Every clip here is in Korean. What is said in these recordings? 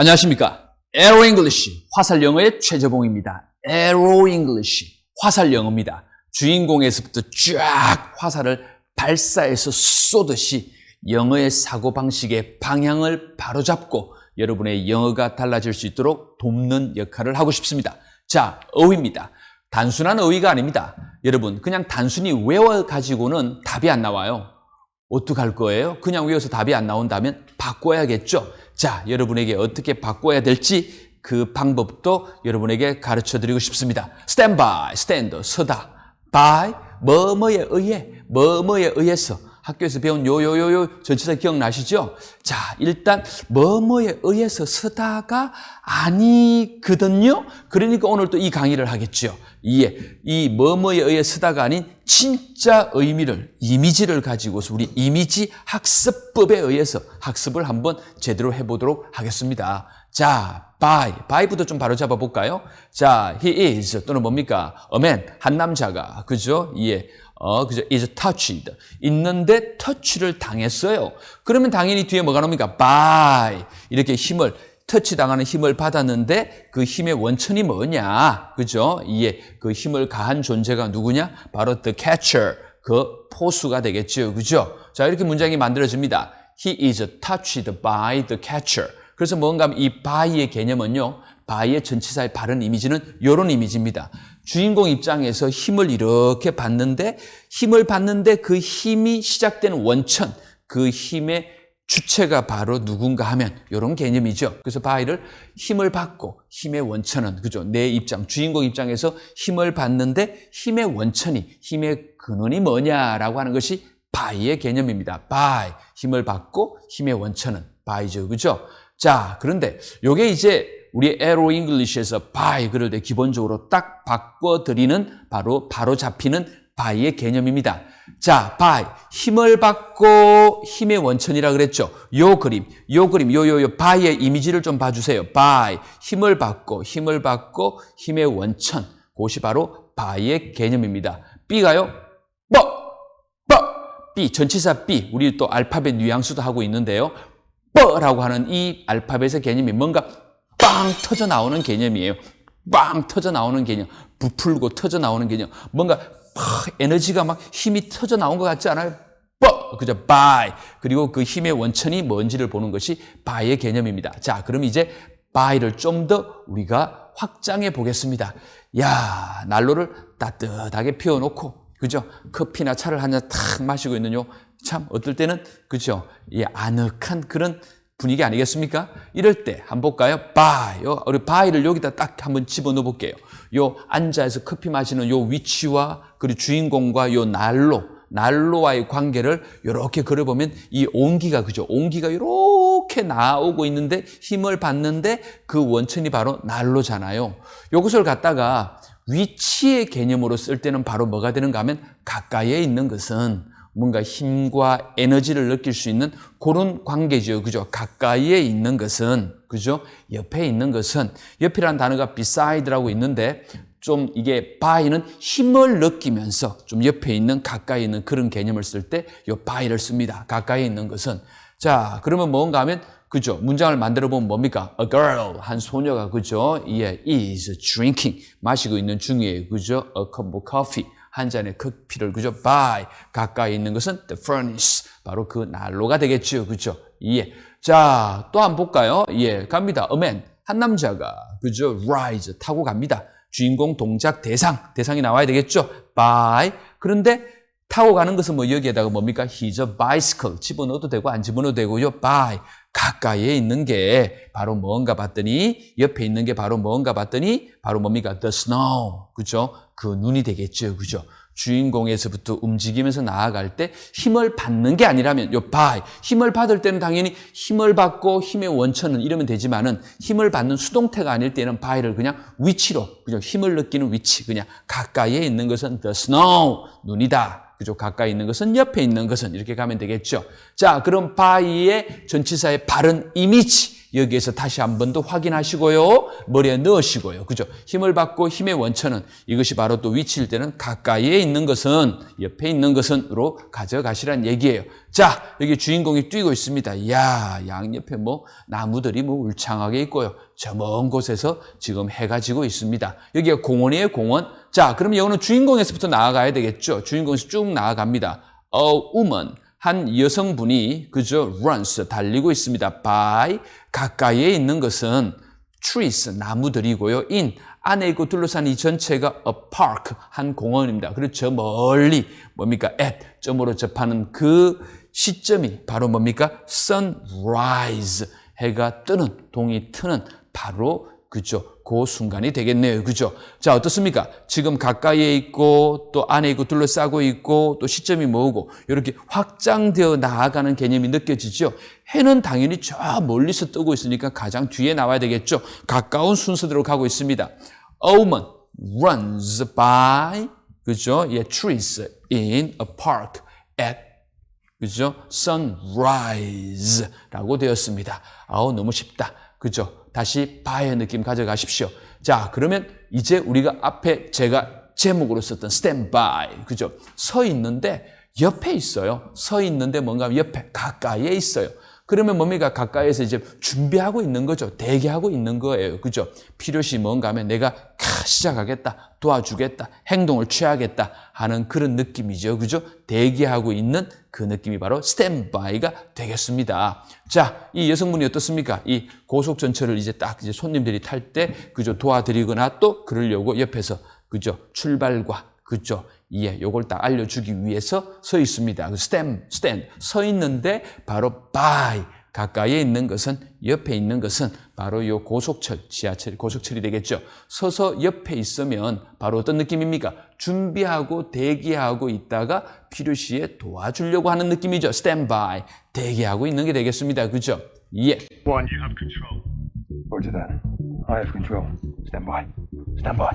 안녕하십니까. 에로 잉글리시 화살 영어의 최재봉입니다. 에로 잉글리시 화살 영어입니다. 주인공에서부터 쫙 화살을 발사해서 쏘듯이 영어의 사고 방식의 방향을 바로잡고 여러분의 영어가 달라질 수 있도록 돕는 역할을 하고 싶습니다. 자, 어휘입니다. 단순한 어휘가 아닙니다. 여러분, 그냥 단순히 외워 가지고는 답이 안 나와요. 어떡할 거예요? 그냥 외워서 답이 안 나온다면 바꿔야겠죠. 자, 여러분에게 어떻게 바꿔야 될지 그 방법도 여러분에게 가르쳐 드리고 싶습니다. by, stand, 서다. by, 뭐뭐에 의해, 뭐뭐에 의해서. 학교에서 배운 요요요요 전치사 기억나시죠? 자, 일단 뭐뭐에 의해서 서다가 아니거든요. 그러니까 오늘 또 이 강의를 하겠죠. 이에 이 뭐뭐에 의해 서다가 아닌 진짜 의미를 이미지를 가지고서 우리 이미지 학습법에 의해서 학습을 한번 제대로 해보도록 하겠습니다. 자, by, by부터 좀 바로 잡아볼까요? 자, he is 또는 뭡니까? a man, 한 남자가 그죠? 예. 어, 그죠? is touched. 있는데 터치를 당했어요. 그러면 당연히 뒤에 뭐가 나옵니까? by. 이렇게 힘을, 터치 당하는 힘을 받았는데 그 힘의 원천이 뭐냐? 그죠? 이에 그 힘을 가한 존재가 누구냐? 바로 the catcher. 그 포수가 되겠죠. 그죠? 자, 이렇게 문장이 만들어집니다. He is touched by the catcher. 그래서 뭔가 이 by의 개념은요. by의 전치사의 바른 이미지는 이런 이미지입니다. 주인공 입장에서 힘을 이렇게 받는데 힘을 받는데 그 힘이 시작되는 원천, 그 힘의 주체가 바로 누군가 하면 이런 개념이죠. 그래서 바이를 힘을 받고 힘의 원천은 그죠? 내 입장, 주인공 입장에서 힘을 받는데 힘의 원천이 힘의 근원이 뭐냐라고 하는 것이 바이의 개념입니다. 바이 힘을 받고 힘의 원천은 바이죠, 그죠? 자, 그런데 요게 이제 우리 에로 잉글리시에서 바이 그럴 때 기본적으로 딱 바꿔 드리는 바로 바로 잡히는 바이의 개념입니다. 자, 바이 힘을 받고 힘의 원천이라 그랬죠. 요 그림, 요 그림, 요 요요 바이의 이미지를 좀 봐주세요. 바이 힘을 받고 힘을 받고 힘의 원천, 그것이 바로 바이의 개념입니다. B가요, 뻐, 뻐, B 전치사 B 우리 또 알파벳 뉘앙스도 하고 있는데요. 뻐라고 하는 이 알파벳의 개념이 뭔가 빵 터져 나오는 개념이에요. 빵 터져 나오는 개념, 부풀고 터져 나오는 개념, 뭔가 팍 에너지가 막 힘이 터져 나온 것 같지 않아요? 뻐, 그죠? by. 그리고 그 힘의 원천이 뭔지를 보는 것이 by의 개념입니다. 자, 그럼 이제 by를 좀 더 우리가 확장해 보겠습니다. 야, 난로를 따뜻하게 피워 놓고, 그죠? 커피나 차를 한 잔 탁 마시고 있는 요, 참, 어떨 때는, 그죠? 이 아늑한 그런 분위기 아니겠습니까? 이럴 때 한번 볼까요? 바이. 요 우리 바이를 여기다 딱 한번 집어넣어 볼게요. 요 앉아서 커피 마시는 요 위치와 그리고 주인공과 요 난로, 난로와의 관계를 이렇게 그려보면 이 온기가 그죠? 온기가 이렇게 나오고 있는데 힘을 받는데 그 원천이 바로 난로잖아요. 요것을 갖다가 위치의 개념으로 쓸 때는 바로 뭐가 되는가 하면 가까이에 있는 것은 뭔가 힘과 에너지를 느낄 수 있는 그런 관계죠. 그죠? 가까이에 있는 것은, 그죠? 옆에 있는 것은, 옆이라는 단어가 beside라고 있는데, 좀 이게 by는 힘을 느끼면서 좀 옆에 있는 가까이 있는 그런 개념을 쓸 때요 by를 씁니다. 가까이 있는 것은. 자, 그러면 뭔가 하면, 그죠? 문장을 만들어 보면 뭡니까? A girl, 한 소녀가, 그죠? 예, is drinking, 마시고 있는 중이에요. 그죠? A cup of coffee. 한 잔의 커피를 그죠? by 가까이 있는 것은 the furnace 바로 그 난로가 되겠죠, 그죠? 예. 자, 또한번 볼까요? 예, 갑니다. A man 한 남자가 그죠? rise 타고 갑니다. 주인공 동작 대상 대상이 나와야 되겠죠? by 그런데 타고 가는 것은 뭐 여기에다가 뭡니까? He's a bicycle 집어넣어도 되고 안 집어넣어도 되고요. by 가까이에 있는 게 바로 뭔가 봤더니 옆에 있는 게 바로 뭔가 봤더니 바로 뭡니까? The snow 그죠? 그 눈이 되겠죠. 그죠? 주인공에서부터 움직이면서 나아갈 때 힘을 받는 게 아니라면 요 by 힘을 받을 때는 당연히 힘을 받고 힘의 원천은 이러면 되지만은 힘을 받는 수동태가 아닐 때는 by를 그냥 위치로 그죠? 힘을 느끼는 위치 그냥 가까이에 있는 것은 the snow 눈이다. 그죠? 가까이 있는 것은 옆에 있는 것은 이렇게 가면 되겠죠. 자 그럼 by의 전치사의 바른 이미지 여기에서 다시 한 번 더 확인하시고요. 머리에 넣으시고요. 그죠? 힘을 받고 힘의 원천은 이것이 바로 또 위치일 때는 가까이에 있는 것은 옆에 있는 것은으로 가져가시란 얘기예요. 자, 여기 주인공이 뛰고 있습니다. 야, 양옆에 뭐 나무들이 뭐 울창하게 있고요. 저 먼 곳에서 지금 해가 지고 있습니다. 여기가 공원이에요, 공원. 자, 그럼 여기는 주인공에서부터 나아가야 되겠죠. 주인공에서 쭉 나아갑니다. A woman. 한 여성분이 그저 runs 달리고 있습니다. by 가까이에 있는 것은 trees 나무들이고요. in 안에 있고 둘러싼 이 전체가 a park 한 공원입니다. 그리고 저 멀리 뭡니까 at 점으로 접하는 그 시점이 바로 뭡니까 sunrise 해가 뜨는 동이 트는 바로 그죠. 그 순간이 되겠네요. 그죠? 자, 어떻습니까? 지금 가까이에 있고 또 안에 있고 둘러싸고 있고 또 시점이 뭐고 이렇게 확장되어 나아가는 개념이 느껴지죠? 해는 당연히 저 멀리서 뜨고 있으니까 가장 뒤에 나와야 되겠죠? 가까운 순서대로 가고 있습니다. A woman runs by 그죠? 예, trees in a park at 그죠? sunrise라고 되었습니다. 아우 너무 쉽다. 그죠? 다시 바의 느낌 가져가십시오. 자, 그러면 이제 우리가 앞에 제가 제목으로 썼던 by. 그죠? 서 있는데 옆에 있어요. 서 있는데 뭔가 옆에 가까이에 있어요. 그러면 뭡니까? 가까이에서 이제 준비하고 있는 거죠. 대기하고 있는 거예요. 그죠? 필요시 뭔가 하면 내가 카, 시작하겠다. 도와주겠다. 행동을 취하겠다. 하는 그런 느낌이죠. 그죠? 대기하고 있는 그 느낌이 바로 스탠바이가 되겠습니다. 자, 이 여성분이 어떻습니까? 이 고속 전철을 이제 딱 이제 손님들이 탈 때 그죠? 도와드리거나 또 그러려고 옆에서 그죠? 출발과 그죠? 예, 요걸 딱 알려주기 위해서 서 있습니다. 스탠, 스탠, 서 있는데 바로 by 가까이에 있는 것은 옆에 있는 것은 바로 요 고속철, 지하철, 고속철이 되겠죠. 서서 옆에 있으면 바로 어떤 느낌입니까? 준비하고 대기하고 있다가 필요시에 도와주려고 하는 느낌이죠. stand by, 대기하고 있는 게 되겠습니다. 그죠? 예. One, you have control. Roger that. I have control. Stand by. Stand by.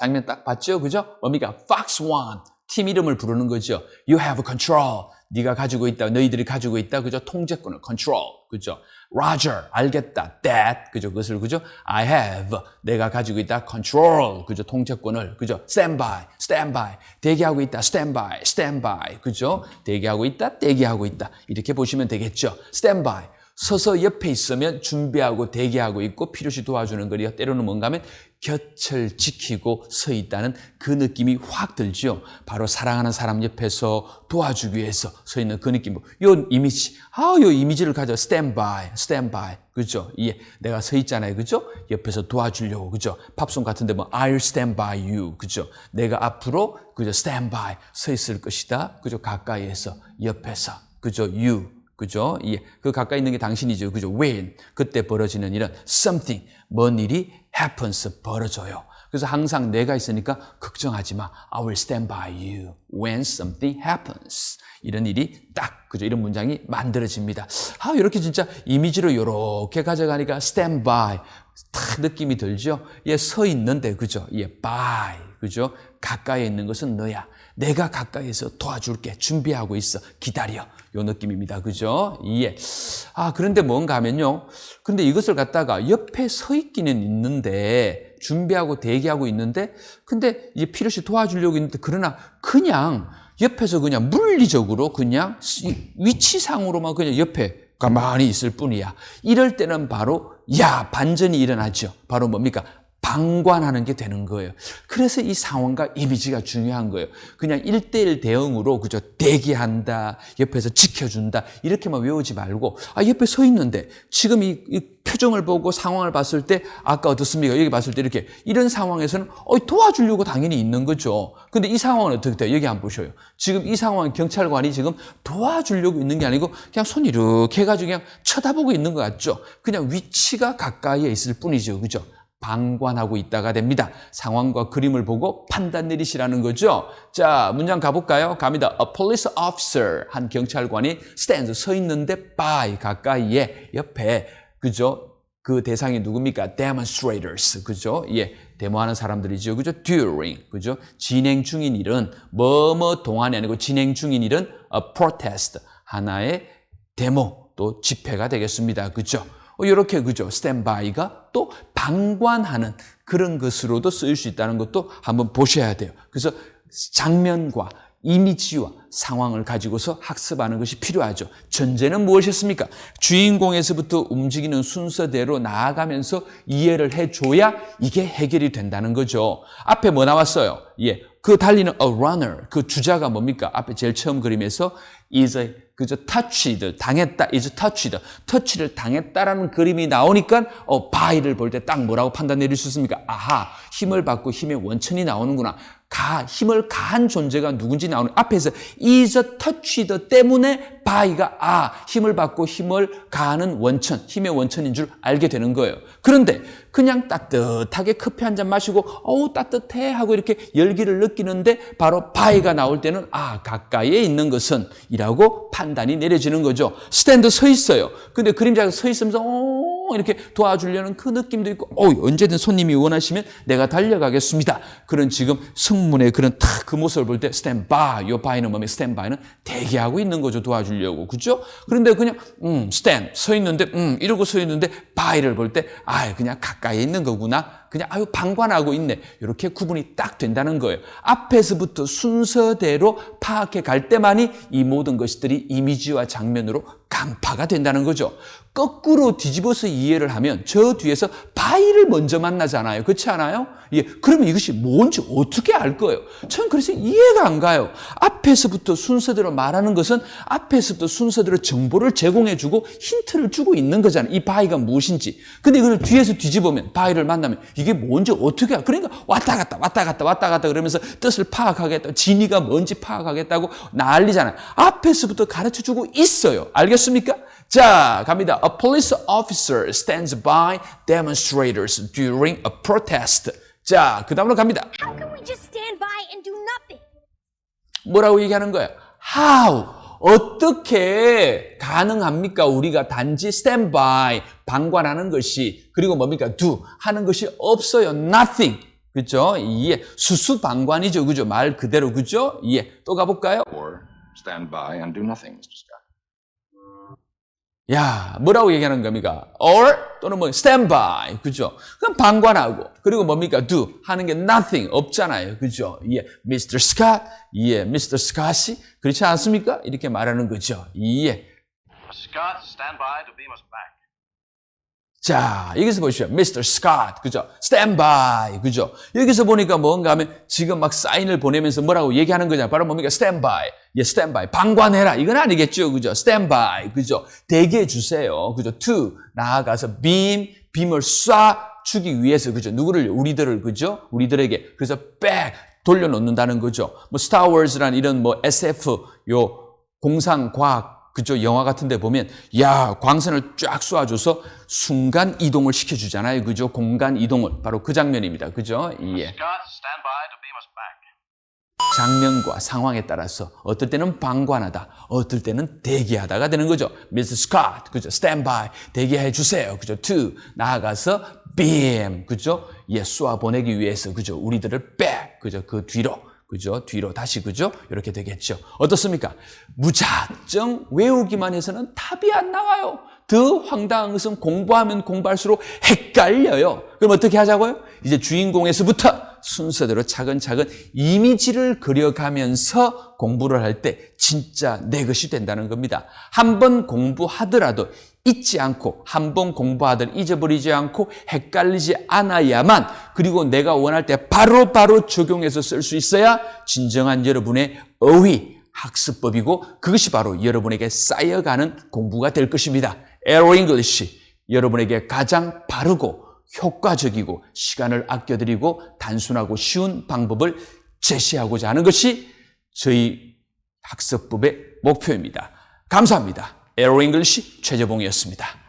장면 딱 봤죠? 그죠? 뭡니까? Fox One. 팀 이름을 부르는 거죠. You have control. 네가 가지고 있다. 너희들이 가지고 있다. 그죠? 통제권을 control. 그죠? Roger. 알겠다. That. 그죠? 그것을 그죠? I have. 내가 가지고 있다. control. 그죠? 통제권을. 그죠? stand by. stand by. 대기하고 있다. stand by. stand by. 그죠? 대기하고 있다. 대기하고 있다. 이렇게 보시면 되겠죠. stand by. 서서 옆에 있으면 준비하고 대기하고 있고 필요시 도와주는 거리가 때로는 뭔가 하면 곁을 지키고 서 있다는 그 느낌이 확 들죠. 바로 사랑하는 사람 옆에서 도와주기 위해서 서 있는 그 느낌. 요 이미지. 아, 요 이미지를 가져. stand by. 그죠? 예. 내가 서 있잖아요. 그죠? 옆에서 도와주려고. 그죠? 팝송 같은데 뭐 I'll stand by you. 그죠? 내가 앞으로 그죠? by 서 있을 것이다. 그죠? 가까이에서 옆에서. 그죠? you. 그죠? 예. 그 가까이 있는 게 당신이죠. 그죠? when. 그때 벌어지는 일은 something. 뭔 일이 happens. 벌어져요. 그래서 항상 내가 있으니까 걱정하지 마. I will stand by you when something happens. 이런 일이 딱, 그죠? 이런 문장이 만들어집니다. 아, 이렇게 진짜 이미지로 이렇게 가져가니까 stand by. 딱 느낌이 들죠? 예, 서 있는데, 그죠? 예, by. 그죠? 가까이 있는 것은 너야. 내가 가까이에서 도와줄게. 준비하고 있어. 기다려. 요 느낌입니다. 그죠? 예. 아, 그런데 뭔가 하면요. 근데 이것을 갖다가 옆에 서 있기는 있는데, 준비하고 대기하고 있는데, 근데 이제 필요시 도와주려고 있는데, 그러나 그냥 옆에서 그냥 물리적으로 그냥 위치상으로만 그냥 옆에 가만히 있을 뿐이야. 이럴 때는 바로, 야, 반전이 일어나죠. 바로 뭡니까? 방관하는 게 되는 거예요. 그래서 이 상황과 이미지가 중요한 거예요. 그냥 1대1 대응으로 그저 대기한다, 옆에서 지켜준다, 이렇게만 외우지 말고, 아, 옆에 서 있는데, 지금 이, 이 표정을 보고 상황을 봤을 때, 아까 어떻습니까? 여기 봤을 때 이렇게, 이런 상황에서는, 어, 도와주려고 당연히 있는 거죠. 근데 이 상황은 어떻게 돼요? 여기 한번 보셔요. 지금 이 상황은 경찰관이 지금 도와주려고 있는 게 아니고, 그냥 손 이렇게 해가지고 그냥 쳐다보고 있는 것 같죠? 그냥 위치가 가까이에 있을 뿐이죠. 그죠? 방관하고 있다가 됩니다. 상황과 그림을 보고 판단 내리시라는 거죠. 자, 문장 가볼까요? 갑니다. A police officer, 한 경찰관이 stands, 서 있는데 by, 가까이에, 옆에, 그죠? 그 대상이 누굽니까? demonstrators, 그죠? 예, 데모하는 사람들이죠. 그죠? during, 그죠? 진행 중인 일은, 뭐뭐 동안이 아니고 진행 중인 일은 a protest, 하나의 데모 또 집회가 되겠습니다. 그죠? 어, 이렇게 그죠? 스탠바이가 또 방관하는 그런 것으로도 쓰일 수 있다는 것도 한번 보셔야 돼요. 그래서 장면과 이미지와 상황을 가지고서 학습하는 것이 필요하죠. 전제는 무엇이었습니까? 주인공에서부터 움직이는 순서대로 나아가면서 이해를 해줘야 이게 해결이 된다는 거죠. 앞에 뭐 나왔어요? 예. 그 달리는 a runner, 그 주자가 뭡니까? 앞에 제일 처음 그림에서 is a, 그저 touched, 당했다, is touched, 터치를 당했다라는 그림이 나오니까 어, by를 볼 때 딱 뭐라고 판단 내릴 수 있습니까? 아하, 힘을 받고 힘의 원천이 나오는구나. 가, 힘을 가한 존재가 누군지 나오는 앞에서 is touched 때문에 by가 아, 힘을 받고 힘을 가하는 원천, 힘의 원천인 줄 알게 되는 거예요. 그런데 그냥 따뜻하게 커피 한 잔 마시고 어우 따뜻해 하고 이렇게 열기를 느끼는데 바로 by가 나올 때는 아, 가까이에 있는 것은 이라고 판단이 내려지는 거죠. 스탠드 서 있어요. 근데 그림자가 서 있으면서 어 이렇게 도와주려는 그 느낌도 있고 어 언제든 손님이 원하시면 내가 달려가겠습니다. 그런 지금 승문의 그런 탁 그 모습을 볼 때 스탠바이 요 바이는 뭡니까? 스탠바이는 대기하고 있는 거죠. 도와주려고. 그죠? 그런데 그냥 음 스탠 서 있는데 음 이러고 서 있는데 바이를 볼 때 아 그냥 가까이 있는 거구나. 그냥 아유 방관하고 있네. 이렇게 구분이 딱 된다는 거예요. 앞에서부터 순서대로 파악해 갈 때만이 이 모든 것들이 이미지와 장면으로 간파가 된다는 거죠. 거꾸로 뒤집어서 이해를 하면 저 뒤에서 바이를 먼저 만나잖아요. 그렇지 않아요? 예. 그러면 이것이 뭔지 어떻게 알 거예요? 저는 그래서 이해가 안 가요. 앞에서부터 순서대로 말하는 것은 앞에서부터 순서대로 정보를 제공해 주고 힌트를 주고 있는 거잖아요. 이 바이가 무엇인지. 근데 이걸 뒤에서 뒤집으면 바이를 만나면 이게 뭔지 어떻게 알 그러니까 왔다 갔다 왔다 갔다 왔다 갔다 그러면서 뜻을 파악하겠다. 진위가 뭔지 파악하겠다고 난리잖아요. 앞에서부터 가르쳐 주고 있어요. 알겠습니까? 자, 갑니다. A police officer stands by demonstrators during a protest. 자, 그 다음으로 갑니다. How can we just stand by and do nothing? 뭐라고 얘기하는 거예요? How? 어떻게 가능합니까? 우리가 단지 by, 방관하는 것이, 그리고 뭡니까? do, 하는 것이 없어요. nothing. 그죠? 예. 수수방관이죠. 그죠? 말 그대로. 그죠? 예. 또 가볼까요? or stand by and do nothing, Mr. Scott. 야, 뭐라고 얘기하는 겁니까? or 또는 뭐 stand by. 그죠? 그럼 방관하고 그리고 뭡니까? do 하는 게 nothing 없잖아요. 그죠? 예. Mr. Scott. 예. Mr. Scott이 그렇지 않습니까? 이렇게 말하는 거죠. 예. Scott, stand by to beam us back. 자, 여기서 보시죠. Mr. Scott. 그죠? stand by. 그죠? 여기서 보니까 뭔가 하면 지금 막 사인을 보내면서 뭐라고 얘기하는 거냐. 바로 뭡니까? stand by. 예, stand by. 방관해라. 이건 아니겠죠. 그죠? stand by. 그죠? 대기해 주세요. 그죠? to. 나아가서 beam, 빔을 쏴 주기 위해서. 그죠? 누구를? 우리들을. 그죠? 우리들에게. 그래서 back. 돌려놓는다는 거죠. 뭐, Wars란 이런 뭐 SF, 요, 공상과학, 그죠? 영화 같은 데 보면, 야, 광선을 쫙 쏘아줘서 순간 이동을 시켜주잖아요. 그죠? 공간 이동을. 바로 그 장면입니다. 그죠? 예. 장면과 상황에 따라서 어떨 때는 방관하다, 어떨 때는 대기하다가 되는 거죠. Mr. Scott, 그죠? Stand by, 대기해 주세요. 그죠? To, 나아가서 beam, 그죠? 예, 쏘아 보내기 위해서, 그죠? 우리들을 back, 그죠? 그 뒤로. 그죠? 뒤로 다시 그죠? 이렇게 되겠죠. 어떻습니까? 무작정 외우기만 해서는 답이 안 나와요. 더 황당한 것은 공부하면 공부할수록 헷갈려요. 그럼 어떻게 하자고요? 이제 주인공에서부터 순서대로 차근차근 이미지를 그려가면서 공부를 할 때 진짜 내 것이 된다는 겁니다. 한번 공부하더라도 잊지 않고 한 번 공부하더라도 잊어버리지 않고 헷갈리지 않아야만 그리고 내가 원할 때 바로바로 바로 적용해서 쓸 수 있어야 진정한 여러분의 어휘 학습법이고 그것이 바로 여러분에게 쌓여가는 공부가 될 것입니다. 에로 잉글리시 여러분에게 가장 바르고 효과적이고 시간을 아껴드리고 단순하고 쉬운 방법을 제시하고자 하는 것이 저희 학습법의 목표입니다. 감사합니다. 에로 잉글리시 최재봉이었습니다.